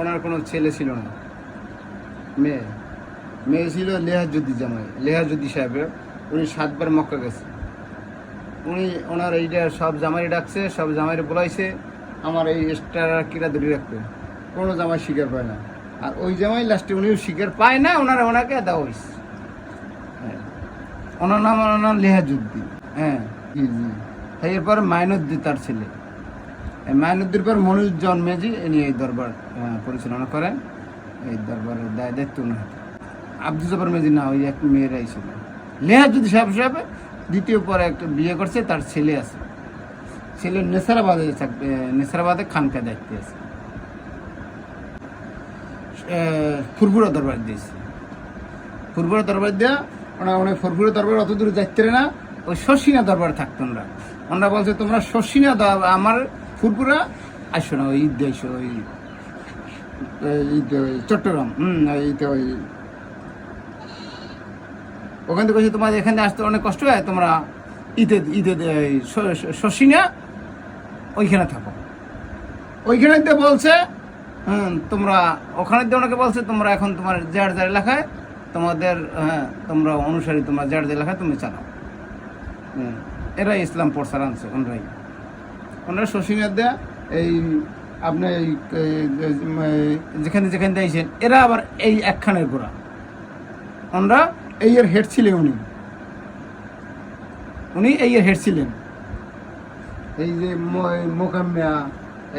ওনার কোনো ছেলে ছিল না। মেয়ে। মেয়ে ছিল লেহাজুদ্দি জামাই লেহাজুদ্দি সাহেবের। উনি সাতবার মক্কা গেছে। উনি ওনার এইটা সব জামাই ডাকছে, সব জামাইরে বলাইছে, আমার এই স্টার কিরা ধরে রাখতে কোনো জামাই শিকার পায় না। আর ওই জামাই লাস্টে উনিও শিকার পায় না, ওনারা ওনাকে দেওয়া হয়েছে হ্যাঁ। ওনার নাম ওনার নাম লেহাজুদ্দিন হ্যাঁ। জি জি। এরপর মাইনুদ্দি তার ছেলে। এই মাইনুদ্দির পর মনিরুজ্জামান মেজি ইনি এই দরবার পরিচালনা করেন। এই দরবারের দায় দায়িত্ব ওনার হাতে। আব্দুল জব্বার মেজি না, ওই এক মেয়েরাই ছিল। লেহাজুদ্দি সাহেব সাহেব, দ্বিতীয় পরে একটা বিয়ে করছে, তার ছেলে আছে। ছেলে নেসারাবাদে নেসারাবাদে খানকা দায়িত্বে আছে। ফুরফুরা দরবার দিয়েছে। ফুরফুরা দরবার দেওয়া ওনা অনেক ফুরফুরা দরবার অত দূরে যাইতে না, ওই শশিনা দরবার থাকতো ওরা। ওনারা বলছে, তোমরা শশিনা আমার ফুরফুরা আসো না, ওই ঈদ আইসো ওই ঈদ, ওই চট্টগ্রাম, হুম এইতে ওই ওখান থেকে তোমাদের এখানে আসতে অনেক কষ্ট হয়, তোমরা ঈদে ঈদে, এই শ- শ- শশিনা, ওইখানে থাকো। ওইখানে দিয়ে বলছে তোমরা, ওখানে ওনাকে বলছে, তোমরা এখন তোমার যার যার এলাকায়, তোমাদের হ্যাঁ তোমরা অনুসারী, তোমরা যার যার এলাকায়, তুমি চালাও। এরাই ইসলাম প্রচার আনছে ওনারাই ওনারা শশীনের দেয়া, এই আপনি যেখানে যেখানে দিয়েছেন এরা আবার এই একখানের গোড়া। ওনারা এই এর হেড ছিলেন উনি। উনি এই এর হেড ছিলেন। এই যে মোকাম্মিয়া,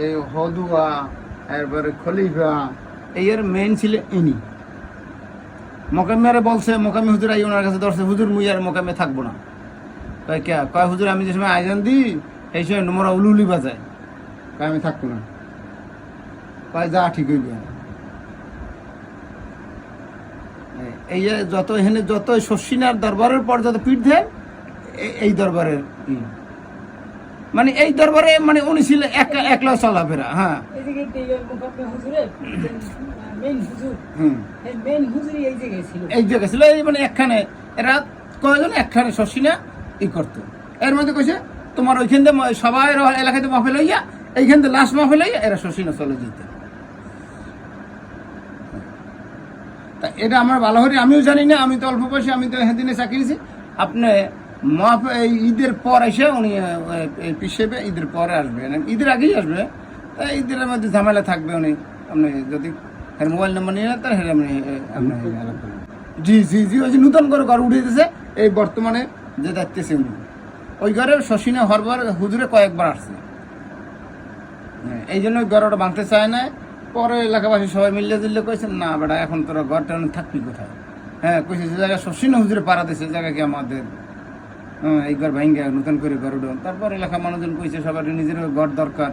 এই হদুয়া, এরপরে খলিফা, এই এর মেন ছিলেন ইনি। মোকাম্মিয়ারে বলছে মোকামি হুজুর আই ওনার কাছে ধরছে, হুজুর, মুই আর মোকামে থাকব না। কয় কে? কয়, হুজুর, আমি যে সময় আয়োজন দিই এই সময় নোমরা উলুলি বাজায়। আমি থাকব না। কয় যা ঠিক হইবে। এই যে যত এখানে যত শশিনার দরবারের পর যত পিঠ দেন এই দরবারের মানে এই দরবারে মানে উনি ছিল এক একলা চলাফেরা হ্যাঁ। এই মেইন হুজুরই এই জায়গায় ছিল। এই জায়গা ছিল এই মানে একখানে এরা কয়জন? একখানে শশিনা ই করতো। এর মধ্যে কইছে তোমার ওইখান দিয়ে সবাই এলাকাতে মাফে লইয়া এইখান থেকে লাশ মাফে লইয়া এরা শশিনা চলে যেত। তা এটা আমার ভালো হরি আমিও জানি না আমি তো অল্প বয়সে আমি তো সেদিনে চাকরিছি আপনি মাফ এই ঈদের পর এসে উনি পিসেবে ঈদের পরে আসবে। ঈদের আগেই আসবে। তা ঈদের মধ্যে ঝামেলা থাকবে উনি। আপনি যদি এর মোবাইল নম্বর নিয়ে তার হেরে আপনি। জি জি জি ওই যে নতুন করে ঘর উঠিয়ে দিয়েছে এই বর্তমানে যে দেখতেছে উনি। ওই ঘরে শশিনা হরবার হুজুরে কয়েকবার আসছে। হ্যাঁ, এই জন্য ওই ঘরটা বাঁধতে চায় না। পরে এলাকাবাসী সবাই মিললে দিল্লে কইছেন না বেটা এখন তোরা ঘরটা থাকবি কোথায়? হ্যাঁ কইছে যে জায়গায় শশিনা হুজুরে পাড়া দিছে জায়গা কি আমাদের? হ্যাঁ, এই ঘর ভাঙ্গে নতুন করে ঘর উঠুন তারপর এলাকা মানুষজন কইছে সবার নিজের ঘর দরকার।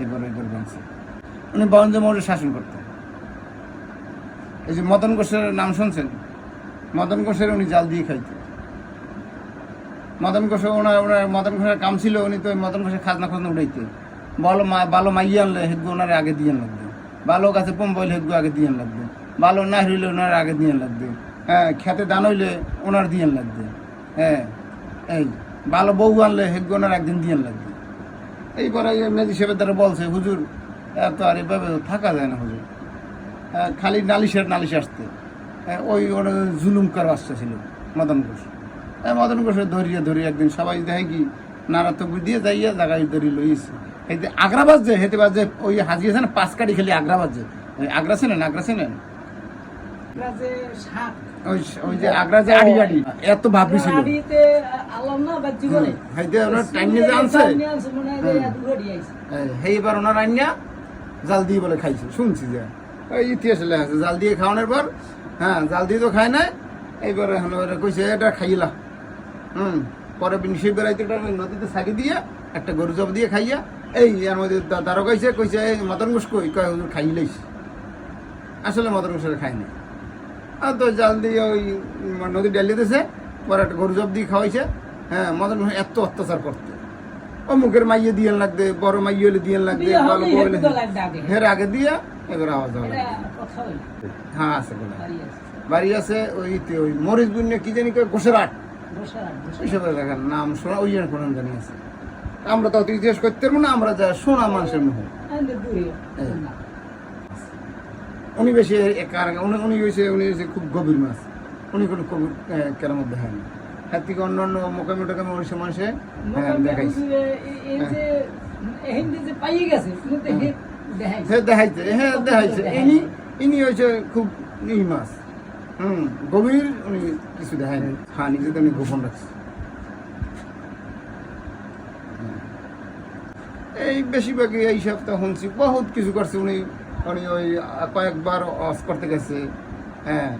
এইবার ওই ঘর ভাঙছে। উনি বরঞ্জ মোড়ে শাসন করতেন এই যে মদন ঘোষের নাম শুনছেন? মদন ঘোষের উনি জাল দিয়ে খাইতেন। মদন ঘোষ ওনার ওনার মদন ঘোষের কাম ছিল উনি তো মদন ঘোষের খাজনা খাজনা উঠাইতেন ভালো মা ভালো মাইয়া আনলে হেদগো ওনার আগে দিয়ে লাগবে। ভালো গাছে হইলে হেদগো আগে দিয়ে লাগবে। ভালো না হইলে ওনার আগে দিয়ে লাগবে। হ্যাঁ খেতে দান হইলে ওনার দিয়ে লাগবে। হ্যাঁ এই ভালো বউ আনলে হেদগো ওনার একদিন দিয়ে লাগবে। এইবার এই মেজি সাহেবের দ্বারা বলছে হুজুর এত আর এভাবে থাকা যায় না হুজুর। হ্যাঁ, খালি নালিশের নালিশ আসতে। হ্যাঁ, ওই ওর জুলুম করার আসতে ছিল মদন ঘোষ। মদন ঘোষের ধরিয়ে ধরিয়ে একদিন সবাই দেখে কি নারাতক দিয়ে যাইয়া জায়গায় ধরি লইছে। হেতে আগ্রাবাজ যে হেতে বাজে ওই হাজিয়েছে না পাঁচ কাটি খেলি আগ্রাবাজ যে ওই আগ্রা ছিলেন আগ্রা ছিলেন ওই যে আগ্রা যে আড়ি এত ভাবি ছিল। ওনার টাইম নিয়ে যে আনছে। টাইম নিয়ে আনছে, যে হুম। এত ঘড়ি আইছে। এই এবার ওনার আইনা জাল দিয়ে বলে খাইছে শুনছি যে। ওই ইতিহাসে লেখা আছে জাল দিয়ে খাওয়ানোর পর হ্যাঁ জাল দিয়ে তো খায় না এইবার কইছে এটা খাইলা। হুম পরে নিষে বেড়াইতে ওই নদীতে সাকি দিয়ে একটা গরু জব দিয়ে খাইয়া এই এর মধ্যে তা- তারও কইছে কইছে এই মদন ঘোষ কই? কয় হুজুর খাইলেইস আসলে মদন ঘোষের খায়নি আর তো জাল দিয়ে ওই নদী ডালিয়ে দিয়েছে পরে একটা গরু জব দিয়ে খাওয়াইছে। হ্যাঁ মদন ঘোষ এত অত্যাচার করতে। ও মুখের মাইয়ে দিয়ে লাগবে বড় মাইয়ে হলে দিয়ে লাগবে ভালো আগে। হের আগে দিয়া এবার আওয়াজ হইল, হ্যাঁ আছে। বাড়ি আছে। ওই তে- ওই মরিচ বুন্য কি জানি কয় ঘোষের আট। এইসব এলাকার নাম শোনা ওই জন্য কোন জানি আছে। আমরা তো করতে পারব না আমরা যা শোনা মানুষের মুখে। হ্যাঁ। উনি বেশি উনি উনি হয়েছে উনি হয়েছে খুব গভীর মাছ। উনি কোনো কবির কেরামত দেখায় না হাত থেকে অন্য অন্য মোকামি টোকামি ওই সে হ্যাঁ, দেখাইছে। এই যে হিন্দি যে পাইয়ে গেছে কিন্তু দেখে দেখাইছে। সে দেখাইছে হ্যাঁ দেখাইছে। ইনি ইনি হয়েছে খুব ই মাছ। হুম, গভীর উনি কিছু দেখায়নি। হ্যাঁ নিজেদের উনি গোপন রাখছে। এই বেশিরভাগই এই সপ্তাহ শুনছি, বহুত কিছু করছে উনি। উনি ওই কয়েকবার অস করতে গেছে। হ্যাঁ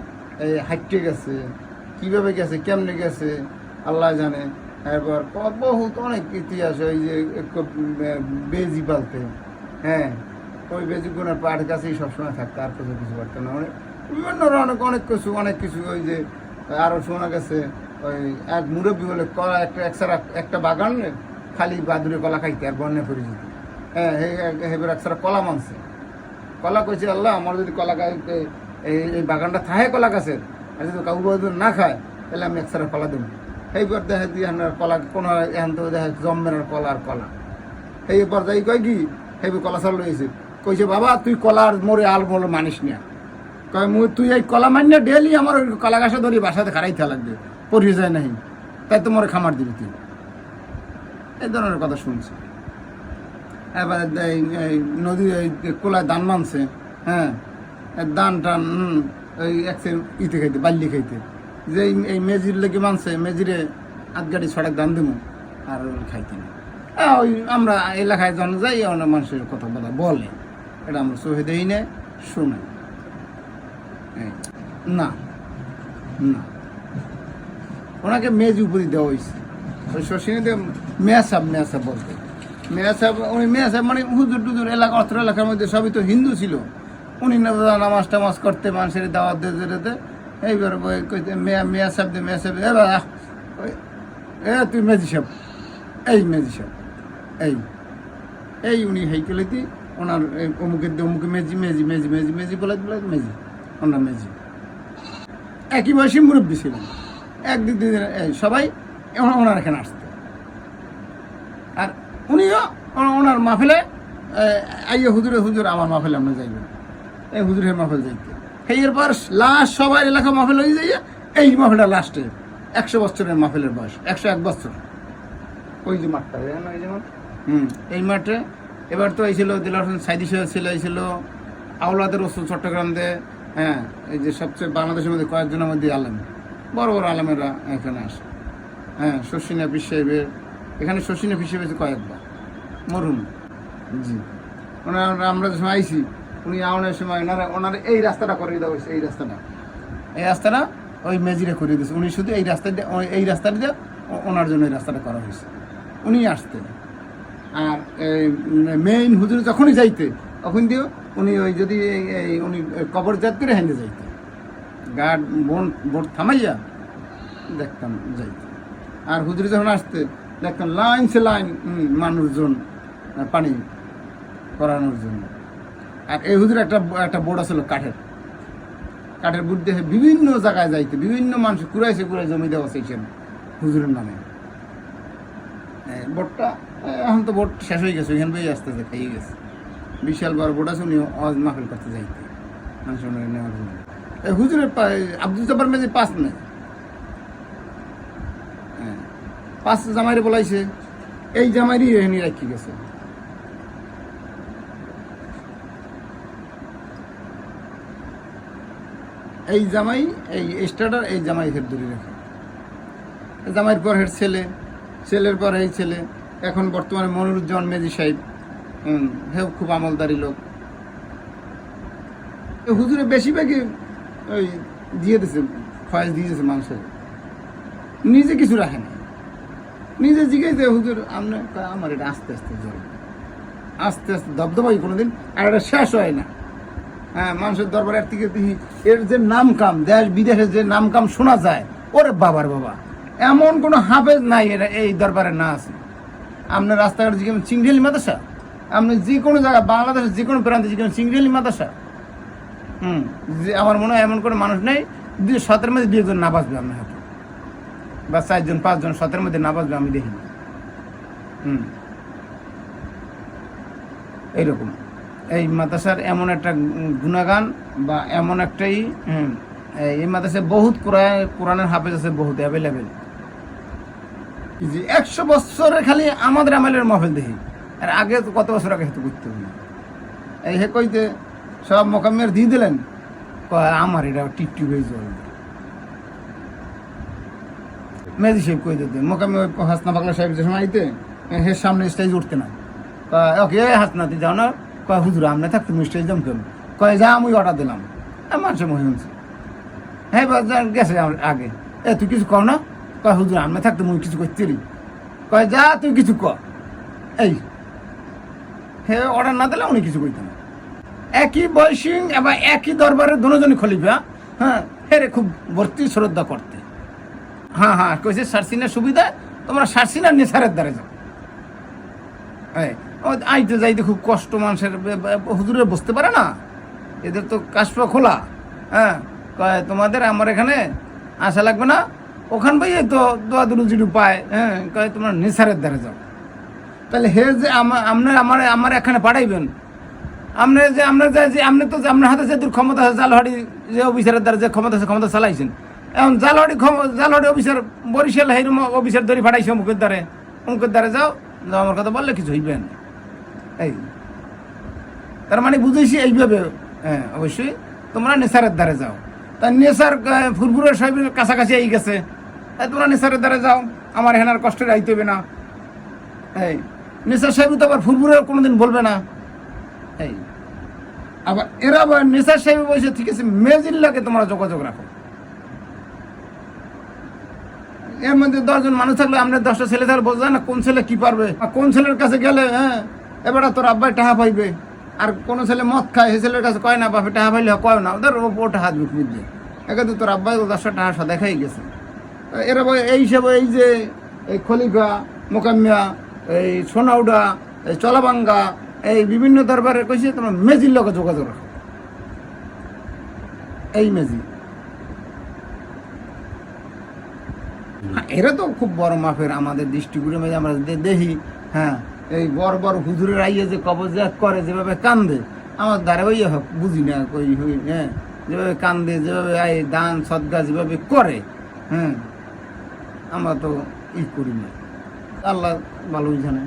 এই হাঁটতে গেছে, কীভাবে গেছে, কেমনে গেছে, আল্লাহ জানে। এরপর বহুত অনেক ইতিহাস, ওই যে বেজি পালতে। হ্যাঁ ওই বেজি গুণের পাড়ের কাছেই সবসময় থাকতো আর কিছু কিছু পারতো না। অনেক বিভিন্ন ধরনের অনেক কিছু অনেক কিছু ওই যে আরও শোনা গেছে, ওই এক মুরব্বী বলে, কলা একটা একসারা একটা বাগান, খালি বাদুরে কলা খাইতে আর বন্যা করে হ্যাঁ হেবার একসারা কলা মানছে। কলা কইছে, আল্লাহ, আমার যদি কলা এই বাগানটা থাহে কলা গাছের, আর যদি কাউ বাদুর না খায়, তাহলে আমি একসারা কলা দেবো। এইবার দেখা দিয়ে আপনার কলা, কোনো এখন তো দেখা জম্মের কলা আর কলা। এই পর্যায়ে কয় কি, সেই কলা চাল লইছে। কইছে, বাবা, তুই কলার মোরে আল বলো মানিস না। কয় মুই তুই এই কলা মান্য ডেলি আমার কলা গাছে ধরি বাসাতে খারাইতে লাগবে। পড়িয়ে যায় নাই তাই তো মোরে খামার দিবি তুই। এই ধরনের কথা শুনছি। এবার এই নদী এই কোলায় ধান মানছে হ্যাঁ ধান টান ওই একসের ইতে খাইতে বাল্লি খাইতে। যে এই- মেজির লেগে মানছে মেজিরে আধ গাড়ি ছড়াক ধান দেবো আর খাইতে না। ওই আমরা এলাকায় যখন যাই অনেক মানুষের কথা বলা বলে। এটা আমরা সহে দেই না শুনে এই, না না। ওনাকে মেজ উপরে দেওয়া হয়েছে। ওই শশীনীতে মেয়া সাহেব মেয়া সাহেব বলতে। মেয়া সাহেব উনি মেয়া সাহেব মানে হুজুর টুজুর এলাকা অস্ত্র এলাকার মধ্যে সবই তো হিন্দু ছিল। উনি না নামাজ টামাজ করতে মানুষের দাওয়াত দিতে এইবার কইতে মেয়া মেয়া সাহেব দে মেয়া সাহেব এ বাবা এ তুই মেজি সাহেব। এই মেজি সাহেব। এই। এই উনি হেইকেলেতি ওনার অমুকের অমুকে মেজি মেজি মেজি মেজি মেজি বলে বলে মেজি। ওনার মেজি। একই বয়সী মুরব্বী ছিলেন একদিক দুই দিন সবাই ওনা- ওনার এখানে আসতো। আর উনিও ওনার মাহফিলে আইয়ে হুজুরে হুজুর আমার মাহফিলে আমরা যাইবেন এই হুজুরের মাহফিল যাইতে। সেই এরপর লাস্ট সবাই এলাকা মাহফিল হয়ে যাইয়া এই মাহফিলটা লাস্টে একশো বছরের মাহফিলের বয়স একশো এক বছর। ওই যে মাঠটা ওই যেমন হুম এই মাঠে। এবার তো এই ছিল দিলার হোসেন সাইদি সাহেব ছিল এই ছিল। আউলাদের ওসুল চট্টগ্রাম দে হ্যাঁ এই যে সবচেয়ে বাংলাদেশের মধ্যে কয়েকজনের মধ্যে আলেম। বড় বড় আলেমেরা এখানে আসে। হ্যাঁ শশিনা সাহেবের এখানে শশিনা সাহেব কয়েকবার। মরহুম। জি। ওনার, আমরা যে সময় আইসি উনি আওয়ানোর সময় ওনারা, ওনার এই রাস্তাটা করে দেওয়া হয়েছে, এই রাস্তাটা। এই রাস্তাটা ওই মেজিরে করে দিয়েছে। উনি শুধু এই রাস্তাটা এই রাস্তাটা ওনার জন্য এই রাস্তাটা করা হয়েছে। উনি আসতেন। আর মেইন হুজুর যখনই যাইতে, তখন দিও উনি ওই যদি উনি কবর জাত করে হেঁটে যাইতে। গার্ড, বোন, বোট থামাইয়া দেখতাম যাইতে। আর হুজুর যখন আসতে দেখতাম লাইন সে লাইন মানুষজন পানি করানোর জন্য। আর এই হুজুর একটা একটা বোর্ড আছিল কাঠের। কাঠের বুট দেখে বিভিন্ন জায়গায় যাইতে, বিভিন্ন মানুষ কুড়াইছে কুড়াই জমি দেওয়া সেইছেন হুজুরের নামে। বোটটা, এখন তো বোট শেষ হয়ে গেছে, ওইখান থেকে আসতে আসতে খাইয়ে গেছে। বিশাল বড় বোট আছে, উনি অজ মাহফিল করতে যাইতে হুজুরের আব্দুল জব্বার মেজে পাস নেই হ্যাঁ পাঁচ জামাইরে বলাইছে। এই জামাইরই এখানে রাখি গেছে। এই জামাই, এই স্টার্টার এই জামাই হের দূরে রেখে। জামাইয়ের পর হের ছেলে, ছেলের পর এই ছেলে। এখন বর্তমানে মনিরুজ্জামান মেজি সাহেব। হেও খুব আমলদারি লোক। হুজুরে বেশিরভাগই ওই দিয়ে দিছে দিয়ে দিয়েছে মানুষের। নিজে কিছু রাখে না নিজে জিজ্ঞেস হুজুর আপনি কয়, আমার এটা আস্তে আস্তে জল আস্তে আস্তে দবদবাই কোনোদিন আর এটা শেষ হয় না। হ্যাঁ মানুষের দরবারে এর থেকে এর যে নাম কাম দেশ বিদেশে যে নাম কাম শোনা যায় ওরে বাবার বাবা। এমন কোনো হাফেজ নাই এরা এই দরবারে না আছে। আপনার রাস্তাঘাটে যে চিংড়িয়ালি মাদ্রাসা? আপনি যে কোনো জায়গায়, বাংলাদেশের যে কোনো প্রান্তে, যে কোনো চিংড়িয়ালি মাদ্রাসা, হুম, যে আমার মনে হয় এমন কোনো মানুষ নেই, দুই সতের মধ্যে দুই একজন না বাঁচবে আপনার হাতে। বা চারজন, পাঁচজন সতের মধ্যে না বাঁচবে আমি দেখি হুম। এইরকম। এই মাদ্রাসার এমন একটা গুণাগান বা এমন একটাই এই- মাদ্রাসায় বহুত কোরআন, কোরআনের হাফেজ আছে বহুত অ্যাভেলেবেল একশো বছরের খালি আমাদের আমলের মহফিল দেখি। আর আগে তো কত বছর আগে হেতু করতে হবে এই হে কইতে সব মোকামের দিয়ে দিলেন আমার এটা টিপ টিপ হয়ে জল মেজি সাহেব কই দিতে মোকামে ওই হাসনা বাংলা সাহেব যে সময় আইতে হে সামনে স্টেজ উঠতে না। ওকে, এ হাসনা তুই যাও না। কয়, হুজুর, আমনে থাকতে তুমি স্টেজ জম কেন কয়, যা, আমি অর্ডার দিলাম। মানুষের মহিমছে হ্যাঁ বা গেছে আগে। এ, তুই কিছু কর না? কয়, হুজুর, আমনে থাকতে মুই কিছু করতে কয়, যা, তুই কিছু কর। এই অর্ডার না দিলে উনি কিছু কইতেন না। একই বয়সী এবং একই দরবারের দুজনই খলিফা হ্যাঁ? হেরে খুব ভর্তি শ্রদ্ধা করতে। হ্যাঁ হ্যাঁ কইছে সারসিনার সুবিধা, তোমরা সারসিনার নেশারের দ্বারা যাও। ও আইতে যাইতে খুব কষ্ট, মানুষের হুজুরে বসতে পারে না? এদের তো কাশপা খোলা হ্যাঁ? তোমাদের আমার এখানে আসা লাগবে না? ওখান পাইয়ে তো দোয়া দুরু পায় হ্যাঁ তোমরা নেশারের দ্বারা যাও। তাহলে হে যে আপনার আমার আমার এখানে পাঠাইবেন। আপনি যে আপনার যে আপনি তো আপনার হাতে যে ক্ষমতা আছে, জালহাড়ি যে অফিসারের দ্বারা যে ক্ষমতা আছে, ক্ষমতা চালাইছেন। এখন জালহাড়ি জালহাড়ি অফিসার, বরিশাল হেরুম অফিসার ধরে পাঠাইছে অমুকের দ্বারে। অমুকের দ্বারে যাও যাও, আমার কথা বললে কিছু হইবে না। এই। তার মানে বুঝেছি এইভাবে হ্যাঁ অবশ্যই। তোমরা নেশারের দ্বারে যাও। তা নেশার ফুরফুরের সাহেবের কাছাকাছি এই গেছে। তোমরা নেশারের দ্বারে যাও। আমার হেনার কষ্ট রাইতে হবে না। এই। নেশার সাহেব তো আবার ফুরফুরে কোনোদিন বলবে না। এই, আবার এরা আবার নেশার সাহেব বলছে, ঠিক আছে, মেজিল্লাকে তোমরা যোগাযোগ রাখো। এর মধ্যে দশজন মানুষ থাকলে, আমরা দশটা ছেলে থাকলে বোঝা না কোন ছেলে কি পারবে? কোন ছেলের কাছে গেলে হ্যাঁ এবার তোর আব্বাই টাহা পাইবে। আর কোন ছেলে মদ খায় সে ছেলের কাছে কয় না, বাপে টাহা পাইলে কয় না, ওদের ওটা হাত বিক্রি দিয়ে। একে তোর আব্বাই তো দশটা টাহা দেখাই গেছে। এরা এই হিসাবে এই যে, এই খলিফা মোকামিয়া এই সোনাউডা এই চলাবাঙ্গা এই বিভিন্ন দরবারে কইছে তোমার মেজির লোকে যোগাযোগ রাখো। এই মেজি। হ্যাঁ, এরা তো খুব বড় মাপের আমাদের দৃষ্টিগুলো মেজে আমরা দেখি হ্যাঁ এই বড় বড় হুজুরের আইয়ে যে কবজাত করে যেভাবে কান্দে আমার দ্বারা ওই হোক বুঝি না কই হই হ্যাঁ যেভাবে কান্দে যেভাবে এই দান সদ্গা যেভাবে করে হ্যাঁ আমরা তো ই করি না। আল্লাহ ভালোই জানে